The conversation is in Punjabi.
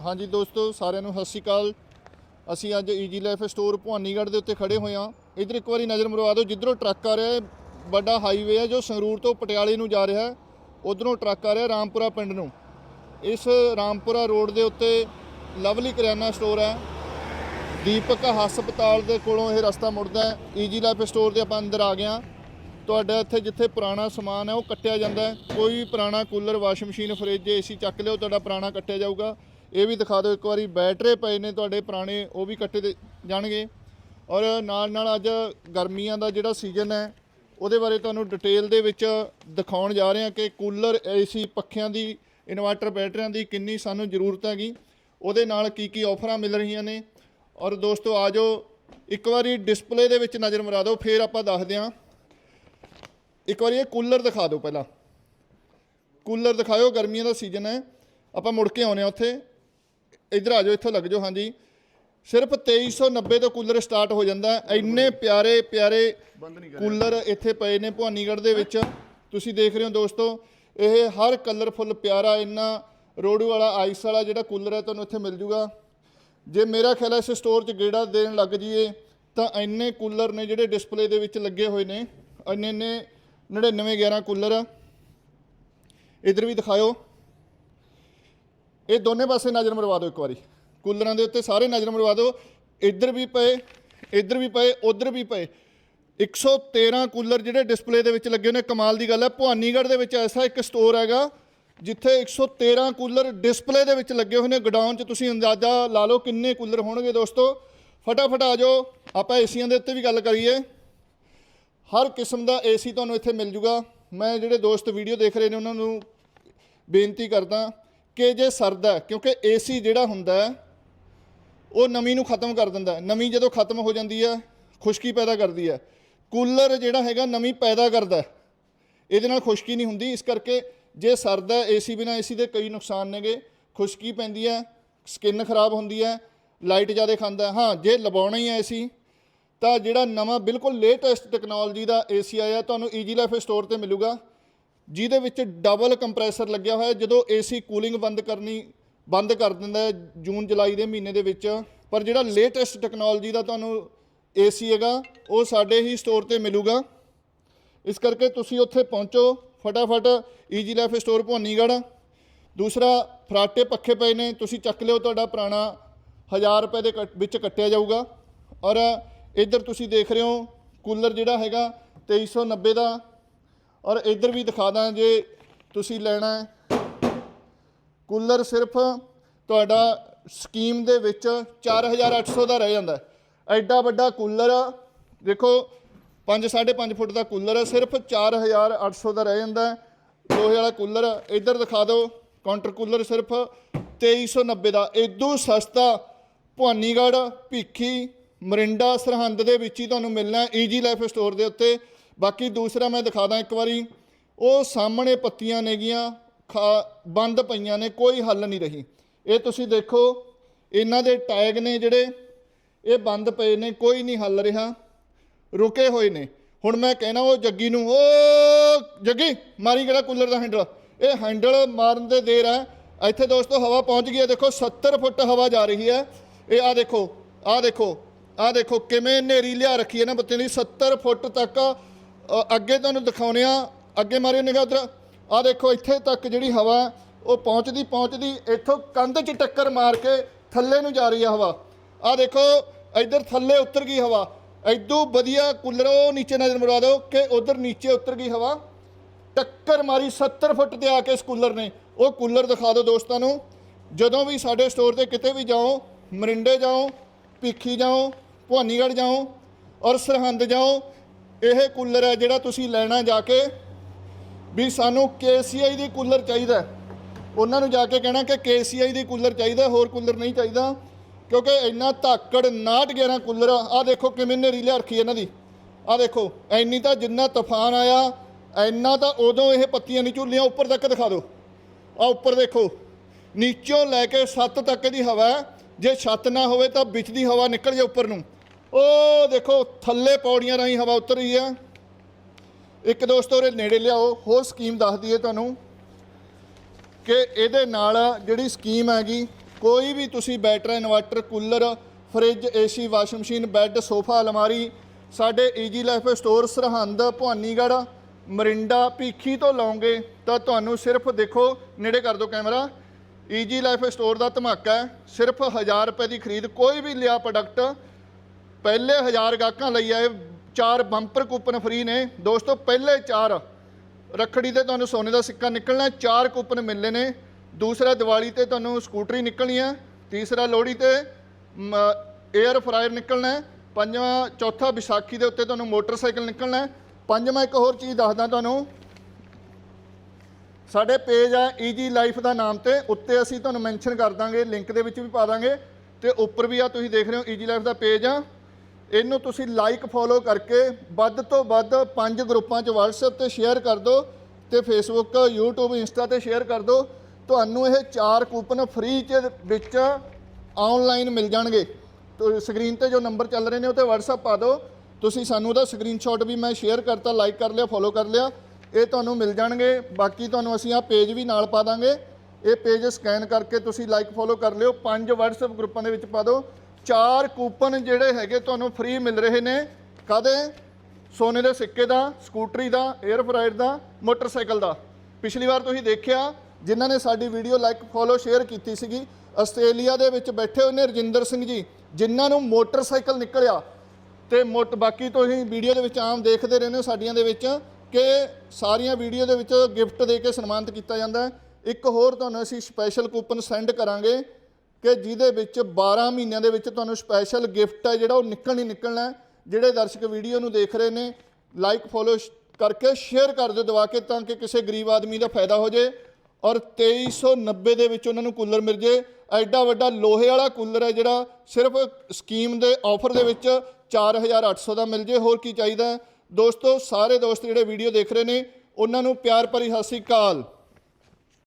ਹਾਂਜੀ ਦੋਸਤੋ, ਸਾਰਿਆਂ ਨੂੰ ਸਤਿ ਸ਼੍ਰੀ ਅਕਾਲ। ਅਸੀਂ ਅੱਜ ਈਜੀ ਲਾਈਫ ਸਟੋਰ ਭਵਾਨੀਗੜ੍ਹ ਦੇ ਉੱਤੇ ਖੜੇ ਹੋਏ ਹਾਂ। ਇਧਰ ਇੱਕ ਵਾਰੀ ਨਜ਼ਰ ਮਰਵਾ ਦਿਓ, ਜਿੱਧਰੋਂ ਟਰੱਕ ਆ ਰਿਹਾ ਹੈ, ਵੱਡਾ ਹਾਈਵੇ ਹੈ ਜੋ ਸੰਗਰੂਰ ਤੋਂ ਪਟਿਆਲੇ ਨੂੰ ਜਾ ਰਿਹਾ ਹੈ। ਉਧਰੋਂ ਟਰੱਕ ਆ ਰਿਹਾ ਰਾਮਪੁਰਾ ਪਿੰਡ ਨੂੰ। ਇਸ ਰਾਮਪੁਰਾ ਰੋਡ ਦੇ ਉੱਤੇ ਲਵਲੀ ਕਰਿਆਨਾ ਸਟੋਰ ਹੈ। ਦੀਪਕ ਹਸਪਤਾਲ ਦੇ ਕੋਲੋਂ ਇਹ ਰਸਤਾ ਮੁੜਦਾ ਹੈ। ਈਜੀ ਲਾਈਫ ਸਟੋਰ ਦੇ ਆਪਾਂ ਅੰਦਰ ਆ ਗਏ ਹਾਂ। ਤੁਹਾਡਾ ਇੱਥੇ ਜਿੱਥੇ ਪੁਰਾਣਾ ਸਮਾਨ ਹੈ, ਉਹ ਕੱਟਿਆ ਜਾਂਦਾ ਹੈ। ਕੋਈ ਵੀ ਪੁਰਾਣਾ cooler, washing machine, fridge AC ਚੱਕ ਲਿਓ, ਤੁਹਾਡਾ ਪੁਰਾਣਾ ਕੱਟਿਆ ਜਾਊਗਾ। ਇਹ ਵੀ ਦਿਖਾ ਦਿਓ, ਇੱਕ ਵਾਰੀ ਬੈਟਰੇ ਪਏ ਨੇ ਤੁਹਾਡੇ ਪੁਰਾਣੇ, ਉਹ ਵੀ ਕੱਟੇ ਦੇ ਜਾਣਗੇ। ਔਰ ਨਾਲ ਨਾਲ ਅੱਜ ਗਰਮੀਆਂ ਦਾ ਜਿਹੜਾ ਸੀਜ਼ਨ ਹੈ, ਉਹਦੇ ਬਾਰੇ ਤੁਹਾਨੂੰ ਡਿਟੇਲ ਦੇ ਵਿੱਚ ਦਿਖਾਉਣ ਜਾ ਰਹੇ ਹਾਂ ਕਿ ਕੂਲਰ ਏਸੀ ਪੱਖਿਆਂ ਦੀ ਇਨਵਰਟਰ ਬੈਟਰੀਆਂ ਦੀ ਕਿੰਨੀ ਸਾਨੂੰ ਜ਼ਰੂਰਤ ਹੈਗੀ। ਉਹਦੇ ਨਾਲ ਕੀ ਕੀ ਆਫਰਾਂ ਮਿਲ ਰਹੀਆਂ ਨੇ। ਔਰ ਦੋਸਤੋ ਆਜੋ ਇੱਕ ਵਾਰੀ ਡਿਸਪਲੇ ਦੇ ਵਿੱਚ ਨਜ਼ਰ ਮਰਾ ਦਿਓ, ਫਿਰ ਆਪਾਂ ਦੱਸਦੇ ਹਾਂ। ਇੱਕ ਵਾਰੀ ਇਹ ਕੂਲਰ ਦਿਖਾ ਦਿਓ ਪਹਿਲਾਂ। ਕੂਲਰ ਦਿਖਾਇਓ, ਗਰਮੀਆਂ ਦਾ ਸੀਜ਼ਨ ਹੈ। ਆਪਾਂ ਮੁੜ ਕੇ ਆਉਨੇ ਆ ਉੱਥੇ। ਇੱਧਰ ਆ ਜਾਓ ਇੱਥੋਂ ਲੱਗ ਜਾਓ ਹਾਂਜੀ। ਸਿਰਫ 2390 ਤੋਂ ਕੂਲਰ ਸਟਾਰਟ ਹੋ ਜਾਂਦਾ ਇੰਨੇ ਪਿਆਰੇ ਪਿਆਰੇ ਕੂਲਰ ਇੱਥੇ ਪਏ ਨੇ ਭਵਾਨੀਗੜ੍ਹ ਦੇ ਵਿੱਚ। ਤੁਸੀਂ ਦੇਖ ਰਹੇ ਹੋ ਦੋਸਤੋ ਇਹ ਹਰ ਕਲਰਫੁੱਲ ਪਿਆਰਾ ਇੰਨਾ ਰੋਡੂ ਵਾਲਾ ਆਈਸ ਵਾਲਾ ਜਿਹੜਾ ਕੂਲਰ ਹੈ ਤੁਹਾਨੂੰ ਇੱਥੇ ਮਿਲ ਜੂਗਾ। ਜੇ ਮੇਰਾ ਖਿਆਲ ਹੈ ਇਸ ਸਟੋਰ 'ਚ ਗੇੜਾ ਦੇਣ ਲੱਗ ਜਾਈਏ ਤਾਂ ਇੰਨੇ ਕੂਲਰ ਨੇ ਜਿਹੜੇ ਡਿਸਪਲੇ ਦੇ ਵਿੱਚ ਲੱਗੇ ਹੋਏ ਨੇ। ਇੰਨੇ ਇੰਨੇ 99 11 ਕੂਲਰ। ਇਧਰ ਵੀ ਦਿਖਾਓ ਇਹ ਦੋਨੇ ਪਾਸੇ ਨਜ਼ਰ ਮਰਵਾ ਦਿਓ ਇੱਕ ਵਾਰੀ। ਕੂਲਰਾਂ ਦੇ ਉੱਤੇ ਸਾਰੇ ਨਜ਼ਰ ਮਰਵਾ ਦਿਓ। ਇੱਧਰ ਵੀ ਪਏ, ਇੱਧਰ ਵੀ ਪਏ, ਉੱਧਰ ਵੀ ਪਏ। 113 ਕੂਲਰ ਜਿਹੜੇ ਡਿਸਪਲੇ ਦੇ ਵਿੱਚ ਲੱਗੇ ਨੇ, ਕਮਾਲ ਦੀ ਗੱਲ ਹੈ। ਭਵਾਨੀਗੜ੍ਹ ਦੇ ਵਿੱਚ ਐਸਾ ਇੱਕ ਸਟੋਰ ਹੈਗਾ, ਜਿੱਥੇ 113 ਕੂਲਰ ਡਿਸਪਲੇ ਦੇ ਵਿੱਚ ਲੱਗੇ ਹੋਏ ਨੇ। ਗਡਾਊਨ 'ਚ ਤੁਸੀਂ ਅੰਦਾਜ਼ਾ ਲਾ ਲਓ ਕਿੰਨੇ ਕੂਲਰ ਹੋਣਗੇ ਦੋਸਤੋ। ਫਟਾਫਟ ਆ ਜਾਓ। ਆਪਾਂ ਏਸੀਆਂ ਦੇ ਉੱਤੇ ਵੀ ਗੱਲ ਕਰੀਏ। ਹਰ ਕਿਸਮ ਦਾ ਏਸੀ ਤੁਹਾਨੂੰ ਇੱਥੇ ਮਿਲ ਜੂਗਾ। ਮੈਂ ਜਿਹੜੇ ਦੋਸਤ ਵੀਡੀਓ ਦੇਖ ਰਹੇ ਨੇ, ਉਹਨਾਂ ਨੂੰ ਬੇਨਤੀ ਕਰਦਾ ਕਿ ਜੇ ਸਰਦਾ ਹੈ, ਕਿਉਂਕਿ ਏਸੀ ਜਿਹੜਾ ਹੁੰਦਾ ਉਹ ਨਮੀ ਨੂੰ ਖਤਮ ਕਰ ਦਿੰਦਾ ਹੈ। ਨਮੀ ਜਦੋਂ ਖਤਮ ਹੋ ਜਾਂਦੀ ਹੈ ਖੁਸ਼ਕੀ ਪੈਦਾ ਕਰਦੀ ਹੈ। ਕੂਲਰ ਜਿਹੜਾ ਹੈਗਾ ਨਮੀ ਪੈਦਾ ਕਰਦਾ ਇਹਦੇ ਨਾਲ ਖੁਸ਼ਕੀ ਨਹੀਂ ਹੁੰਦੀ। ਇਸ ਕਰਕੇ ਜੇ ਸਰਦਾ ਏਸੀ ਬਿਨਾ ਏਸੀ ਦੇ ਕਈ ਨੁਕਸਾਨ ਨੇਗੇ। ਖੁਸ਼ਕੀ ਪੈਂਦੀ ਹੈ ਸਕਿਨ ਖਰਾਬ ਹੁੰਦੀ ਹੈ ਲਾਈਟ ਜ਼ਿਆਦਾ ਖਾਂਦਾ ਹਾਂ। ਜੇ ਲਵਾਉਣਾ ਹੀ ਹੈ ਏਸੀ ਤਾਂ ਜਿਹੜਾ ਨਵਾਂ ਬਿਲਕੁਲ ਲੇਟੈਸਟ ਟੈਕਨੋਲੋਜੀ ਦਾ ਏਸੀ ਆਇਆ ਤੁਹਾਨੂੰ ਈਜੀ ਲਾਈਫ ਸਟੋਰ ਤੇ ਮਿਲੂਗਾ। ਜਿਹਦੇ ਵਿੱਚ ਡਬਲ ਕੰਪਰੈਸਰ ਲੱਗਿਆ ਹੋਇਆ ਹੈ। ਜਦੋਂ ਏਸੀ ਕੂਲਿੰਗ ਬੰਦ ਕਰਨੀ, ਬੰਦ ਕਰ ਦਿੰਦਾ ਜੂਨ, ਜੁਲਾਈ ਦੇ ਮਹੀਨੇ ਦੇ ਵਿੱਚ। ਪਰ ਜਿਹੜਾ ਲੇਟੈਸਟ ਟੈਕਨੋਲੋਜੀ ਦਾ ਤੁਹਾਨੂੰ ਏਸੀ ਹੈਗਾ, ਉਹ ਸਾਡੇ ਹੀ ਸਟੋਰ ਤੇ ਮਿਲੂਗਾ। ਇਸ ਕਰਕੇ ਤੁਸੀਂ ਉੱਥੇ ਪਹੁੰਚੋ, ਫਟਾਫਟ ਈਜੀ ਲਾਈਫ ਸਟੋਰ ਭਵਾਨੀਗੜ੍ਹ। ਦੂਸਰਾ, ਫਰਾਟੇ ਪੱਖੇ ਪਏ ਨੇ, ਤੁਸੀਂ ਚੱਕ ਲਿਓ ਤੁਹਾਡਾ ਪੁਰਾਣਾ 1000 ਰੁਪਏ ਦੇ ਕੱਟ- ਵਿੱਚ ਕੱਟਿਆ ਜਾਊਗਾ। ਔਰ ਇੱਧਰ ਤੁਸੀਂ ਦੇਖ ਰਹੇ ਹੋ, ਕੂਲਰ ਜਿਹੜਾ ਹੈਗਾ 2390 ਦਾ ਔਰ ਇੱਧਰ ਵੀ ਦਿਖਾ ਦਾਂ ਜੇ ਤੁਸੀਂ ਲੈਣਾ ਹੈ। ਕੂਲਰ ਸਿਰਫ ਤੁਹਾਡਾ ਸਕੀਮ ਦੇ ਵਿੱਚ 4800 ਦਾ ਰਹਿ ਜਾਂਦਾ ਐਡਾ ਵੱਡਾ ਕੂਲਰ ਆ, ਦੇਖੋ 5 5.5 ਫੁੱਟ ਦਾ ਕੂਲਰ ਹੈ ਸਿਰਫ 4800 ਦਾ ਰਹਿ ਜਾਂਦਾ ਹੈ। ਲੋਹੇ ਵਾਲਾ ਕੂਲਰ ਇੱਧਰ ਦਿਖਾ ਦਿਓ ਕਾਊਂਟਰ ਕੂਲਰ ਸਿਰਫ 2390 ਦਾ। ਇਦੋਂ ਸਸਤਾ ਭਵਾਨੀਗੜ੍ਹ ਭੀਖੀ ਮਰਿੰਡਾ ਸਰਹੰਦ ਦੇ ਵਿੱਚ ਹੀ ਤੁਹਾਨੂੰ ਮਿਲਣਾ ਈਜੀ ਲਾਈਫ ਸਟੋਰ ਦੇ ਉੱਤੇ। ਬਾਕੀ ਦੂਸਰਾ ਮੈਂ ਦਿਖਾ ਦਾਂ ਇੱਕ ਵਾਰੀ। ਉਹ ਸਾਹਮਣੇ ਪੱਤੀਆਂ ਨੇਗੀਆਂ, ਖਾ- ਬੰਦ ਪਈਆਂ ਨੇ, ਕੋਈ ਹੱਲ ਨਹੀਂ ਰਹੀ। ਇਹ ਤੁਸੀਂ ਦੇਖੋ, ਇਹਨਾਂ ਦੇ ਟੈਗ ਨੇ ਜਿਹੜੇ, ਇਹ ਬੰਦ ਪਏ ਨੇ, ਕੋਈ ਨਹੀਂ ਹੱਲ ਰਿਹਾ। ਰੁਕੇ ਹੋਏ ਨੇ। ਹੁਣ ਮੈਂ ਕਹਿਣਾ ਉਹ ਜੱਗੀ ਨੂੰ, ਓ ਜੱਗੀ, ਮਾਰੀ ਕਿਹੜਾ ਕੂਲਰ ਦਾ ਹੈਂਡਲ? ਇਹ ਹੈਂਡਲ ਮਾਰਨ ਦੇ ਦੇਰ ਹੈ। ਇੱਥੇ ਦੋਸਤੋ ਹਵਾ ਪਹੁੰਚ ਗਈ ਹੈ। ਦੇਖੋ 70 ਫੁੱਟ ਹਵਾ ਜਾ ਰਹੀ ਹੈ। ਇਹ ਆ ਦੇਖੋ ਆ ਦੇਖੋ ਆ ਦੇਖੋ, ਕਿਵੇਂ ਨੇਰੀ ਲਿਆ ਰੱਖੀ ਹੈ ਨਾ ਬੱਤੀ ਦੀ। 70 ਫੁੱਟ ਤੱਕ ਅੱਗੇ ਤੁਹਾਨੂੰ ਦਿਖਾਉਨੇ ਆ ਅੱਗੇ ਮਾਰਿਓ ਨਿਗਾਹ ਉਧਰ। ਆ ਦੇਖੋ, ਇੱਥੇ ਤੱਕ ਜਿਹੜੀ ਹਵਾ ਉਹ ਪਹੁੰਚਦੀ ਪਹੁੰਚਦੀ, ਇੱਥੋਂ ਕੰਧ 'ਚ ਟੱਕਰ ਮਾਰ ਕੇ ਥੱਲੇ ਨੂੰ ਜਾ ਰਹੀ ਹੈ ਹਵਾ। ਆ ਦੇਖੋ, ਇੱਧਰ ਥੱਲੇ ਉਤਰ ਗਈ ਹਵਾ। ਐਦੋਂ ਵਧੀਆ ਕੂਲਰ ਉਹ ਨੀਚੇ ਨਜ਼ਰ ਮਰਵਾ ਦਿਓ ਕਿ ਉਧਰ ਨੀਚੇ ਉਤਰ ਗਈ ਹਵਾ। ਟੱਕਰ ਮਾਰੀ 70 ਫੁੱਟ ਤੇ ਆ ਕੇ ਇਸ ਕੂਲਰ ਨੇ। ਉਹ ਕੂਲਰ ਦਿਖਾ ਦਿਓ ਦੋਸਤਾਂ ਨੂੰ। ਜਦੋਂ ਵੀ ਸਾਡੇ ਸਟੋਰ ਤੇ ਕਿਤੇ ਵੀ ਜਾਓ, ਮਰਿੰਡੇ ਜਾਓ, ਭੀਖੀ ਜਾਓ, ਭਵਾਨੀਗੜ੍ਹ ਜਾਓ ਔਰ ਸਰਹੰਦ ਜਾਓ ਇਹ ਕੂਲਰ ਹੈ ਜਿਹੜਾ ਤੁਸੀਂ ਲੈਣਾ ਜਾ ਕੇ ਵੀ ਸਾਨੂੰ KCI ਦੀ ਕੂਲਰ ਚਾਹੀਦਾ ਉਹਨਾਂ ਨੂੰ ਜਾ ਕੇ ਕਹਿਣਾ ਕਿ KCI ਦੀ ਕੂਲਰ ਚਾਹੀਦਾ, ਹੋਰ ਕੂਲਰ ਨਹੀਂ ਚਾਹੀਦਾ, ਕਿਉਂਕਿ ਇੰਨਾ ਧਾਕੜ 69 11 ਕੂਲਰ ਆ। ਆਹ ਦੇਖੋ ਕਿਵੇਂ ਨੇਰੀ ਲਿਆ ਰੱਖੀ ਇਹਨਾਂ ਦੀ। ਆਹ ਦੇਖੋ ਐਨੀ ਤਾਂ ਜਿੰਨਾ ਤੂਫਾਨ ਆਇਆ ਐਨਾ ਤਾਂ ਉਦੋਂ ਇਹ ਪੱਤੀਆਂ ਨਹੀਂ ਝੁੱਲੀਆਂ ਉੱਪਰ ਤੱਕ ਦਿਖਾ ਦਿਓ। ਆ ਉੱਪਰ ਦੇਖੋ, ਨੀਚੋਂ ਲੈ ਕੇ ਛੱਤ ਤੱਕ ਦੀ ਹਵਾ ਜੇ ਛੱਤ ਨਾ ਹੋਵੇ ਤਾਂ ਵਿੱਚ ਦੀ ਹਵਾ ਨਿਕਲ ਜਾ ਉੱਪਰ ਨੂੰ। ਉਹ ਦੇਖੋ, ਥੱਲੇ ਪੌੜੀਆਂ ਰਾਹੀਂ ਹਵਾ ਉਤਰ ਰਹੀ ਹੈ। ਇੱਕ ਦੋਸਤੋ, ਉਹਦੇ ਨੇੜੇ ਲਿਆਓ। ਹੋਰ ਸਕੀਮ ਦੱਸਦੀ ਹੈ ਤੁਹਾਨੂੰ ਕਿ ਇਹਦੇ ਨਾਲ ਜਿਹੜੀ ਸਕੀਮ ਹੈਗੀ, ਕੋਈ ਵੀ ਤੁਸੀਂ battery, inverter, cooler, fridge, AC, washing machine, bed, sofa, ਅਲਮਾਰੀ, ਸਾਡੇ easy life store, Sirhind, Bhawanigarh, Morinda, Bhikhi ਤੋਂ ਲਓਗੇ ਤਾਂ ਤੁਹਾਨੂੰ ਸਿਰਫ ਦੇਖੋ, ਨੇੜੇ ਕਰ ਦਿਓ ਕੈਮਰਾ। ਈਜੀ ਲਾਈਫ ਸਟੋਰ ਦਾ ਧਮਾਕਾ ਹੈ। ਸਿਰਫ 1000 ਰੁਪਏ ਦੀ ਖਰੀਦ, ਕੋਈ ਵੀ ਲਿਆ ਪ੍ਰੋਡਕਟ ਪਹਿਲੇ 1000 ਗਾਹਕਾਂ ਲਈ ਆਏ ਚਾਰ ਬੰਪਰ ਕੂਪਨ ਫ੍ਰੀ ਨੇ। ਦੋਸਤੋ, ਪਹਿਲੇ ਚਾਰ ਰੱਖੜੀ ਤੇ ਤੁਹਾਨੂੰ ਸੋਨੇ ਦਾ ਸਿੱਕਾ ਨਿਕਲਣਾ, ਚਾਰ ਕੂਪਨ ਮਿਲਨੇ ਨੇ। ਦੂਸਰਾ ਦੀਵਾਲੀ ਤੇ ਤੁਹਾਨੂੰ ਸਕੂਟਰੀ ਨਿਕਲਣੀ ਹੈ ਤੀਸਰਾ ਲੋਹੜੀ ਤੇ 에ਅਰ ਫਰਾਇਰ ਨਿਕਲਣਾ ਪੰਜਵਾਂ, ਚੌਥਾ ਵਿਸਾਖੀ ਦੇ ਉੱਤੇ ਤੁਹਾਨੂੰ ਮੋਟਰਸਾਈਕਲ ਨਿਕਲਣਾ ਪੰਜਵਾਂ ਇੱਕ ਹੋਰ ਚੀਜ਼ ਦੱਸਦਾ ਤੁਹਾਨੂੰ। ਸਾਡੇ ਪੇਜ ਹੈ ਈਜੀ ਲਾਈਫ ਦਾ ਨਾਮ ਤੇ, ਉੱਤੇ ਅਸੀਂ ਤੁਹਾਨੂੰ ਮੈਂਸ਼ਨ ਕਰ ਦਾਂਗੇ, ਲਿੰਕ ਦੇ ਵਿੱਚ ਵੀ ਪਾ ਦਾਂਗੇ। ਤੇ ਉੱਪਰ ਵੀ ਆ, ਤੁਸੀਂ ਦੇਖ ਰਹੇ ਹੋ ਈਜੀ ਲਾਈਫ ਦਾ ਪੇਜ ਆ। ਇਹਨੂੰ ਤੁਸੀਂ ਲਾਈਕ ਫੋਲੋ ਕਰਕੇ ਵੱਧ ਤੋਂ ਵੱਧ ਪੰਜ ਗਰੁੱਪਾਂ 'ਚ WhatsApp ਤੇ ਸ਼ੇਅਰ ਕਰ ਦਿਓ ਤੇ Facebook, YouTube, Insta ਤੇ ਸ਼ੇਅਰ ਕਰ ਦਿਓ। ਤੁਹਾਨੂੰ ਇਹ ਚਾਰ ਕੂਪਨ ਫ੍ਰੀ 'ਚ ਵਿੱਚ ਆਨਲਾਈਨ ਮਿਲ ਜਾਣਗੇ। ਤੋ ਸਕਰੀਨ ਤੇ ਜੋ ਨੰਬਰ ਚੱਲ ਰਹੇ ਨੇ ਉਹ ਤੇ WhatsApp ਪਾ ਦਿਓ। ਤੁਸੀਂ ਸਾਨੂੰ ਉਹਦਾ ਸਕਰੀਨਸ਼ਾਟ ਵੀ ਮੈਂ ਸ਼ੇਅਰ ਕਰਤਾ ਲਾਈਕ ਕਰ ਲਿਆ ਫੋਲੋ ਕਰ ਲਿਆ। ਇਹ ਤੁਹਾਨੂੰ ਮਿਲ ਜਾਣਗੇ। ਬਾਕੀ ਤੁਹਾਨੂੰ ਅਸੀਂ ਆ ਪੇਜ ਵੀ ਨਾਲ ਪਾ ਦਾਂਗੇ। ਇਹ ਪੇਜ ਸਕੈਨ ਕਰਕੇ ਤੁਸੀਂ ਲਾਈਕ ਫੋਲੋ ਕਰ ਲਿਓ। ਪੰਜ WhatsApp ਗਰੁੱਪਾਂ ਦੇ ਵਿੱਚ ਪਾ ਦਿਓ। ਚਾਰ ਕੂਪਨ ਜਿਹੜੇ ਹੈਗੇ ਤੁਹਾਨੂੰ ਫ੍ਰੀ ਮਿਲ ਰਹੇ ਨੇ। ਕਾਦੇ ਸੋਨੇ ਦੇ ਸਿੱਕੇ ਦਾ, ਸਕੂਟਰੀ ਦਾ 에ਅਰ ਫਰਾਇਰ ਦਾ, ਮੋਟਰਸਾਈਕਲ ਦਾ। ਪਿਛਲੀ ਵਾਰ ਤੁਸੀਂ ਦੇਖਿਆ, ਜਿਨ੍ਹਾਂ ਨੇ ਸਾਡੀ ਵੀਡੀਓ ਲਾਈਕ, ਫੋਲੋ, ਸ਼ੇਅਰ ਕੀਤੀ ਸੀਗੀ, ਆਸਟ੍ਰੇਲੀਆ ਦੇ ਵਿੱਚ ਬੈਠੇ ਹੋਏ ਨੇ ਰਜਿੰਦਰ ਸਿੰਘ ਜੀ, ਜਿਨ੍ਹਾਂ ਨੂੰ ਮੋਟਰਸਾਈਕਲ ਨਿਕਲਿਆ। ਤੇ ਮੁੱਟ, ਬਾਕੀ ਤੁਸੀਂ ਵੀਡੀਓ ਦੇ ਵਿੱਚ ਆਮ ਦੇਖਦੇ ਰਹਿੰਦੇ ਹੋ ਸਾਡੀਆਂ ਦੇ ਵਿੱਚ ਕਿ ਸਾਰੀਆਂ ਵੀਡੀਓ ਦੇ ਵਿੱਚ ਗਿਫਟ ਦੇ ਕੇ ਸਨਮਾਨਿਤ ਕੀਤਾ ਜਾਂਦਾ ਇੱਕ ਹੋਰ ਤੁਹਾਨੂੰ ਅਸੀਂ ਸਪੈਸ਼ਲ ਕੂਪਨ ਸੈਂਡ ਕਰਾਂਗੇ। ਕਿ ਜਿਹਦੇ ਵਿੱਚ 12 ਮਹੀਨਿਆਂ ਦੇ ਵਿੱਚ ਤੁਹਾਨੂੰ ਸਪੈਸ਼ਲ ਗਿਫਟ ਹੈ ਜਿਹੜਾ ਉਹ ਨਿਕਲਣ ਹੀ ਨਿਕਲਣਾ ਹੈ। ਜਿਹੜੇ ਦਰਸ਼ਕ ਵੀਡੀਓ ਨੂੰ ਦੇਖ ਰਹੇ ਨੇ ਲਾਈਕ ਫੋਲੋ ਕਰਕੇ ਸ਼ੇਅਰ ਕਰ ਦਿਓ ਦਵਾ ਕੇ ਤਾਂ ਕਿ ਕਿਸੇ ਗਰੀਬ ਆਦਮੀ ਦਾ ਫਾਇਦਾ ਹੋ ਜੇ। ਔਰ 2390 ਦੇ ਵਿੱਚ ਉਹਨਾਂ ਨੂੰ ਕੂਲਰ ਮਿਲ ਜੇ। ਐਡਾ ਵੱਡਾ ਲੋਹੇ ਵਾਲਾ ਕੂਲਰ ਹੈ ਜਿਹੜਾ ਸਿਰਫ ਸਕੀਮ ਦੇ ਆਫਰ ਦੇ ਵਿੱਚ 4800 ਦਾ ਮਿਲ ਜੇ। ਹੋਰ ਕੀ ਚਾਹੀਦਾ ਦੋਸਤੋ, ਸਾਰੇ ਦੋਸਤ ਜਿਹੜੇ ਵੀਡੀਓ ਦੇਖ ਰਹੇ ਨੇ, ਉਹਨਾਂ ਨੂੰ ਪਿਆਰ ਭਰੀ ਸਤਿ ਸ੍ਰੀ ਅਕਾਲ।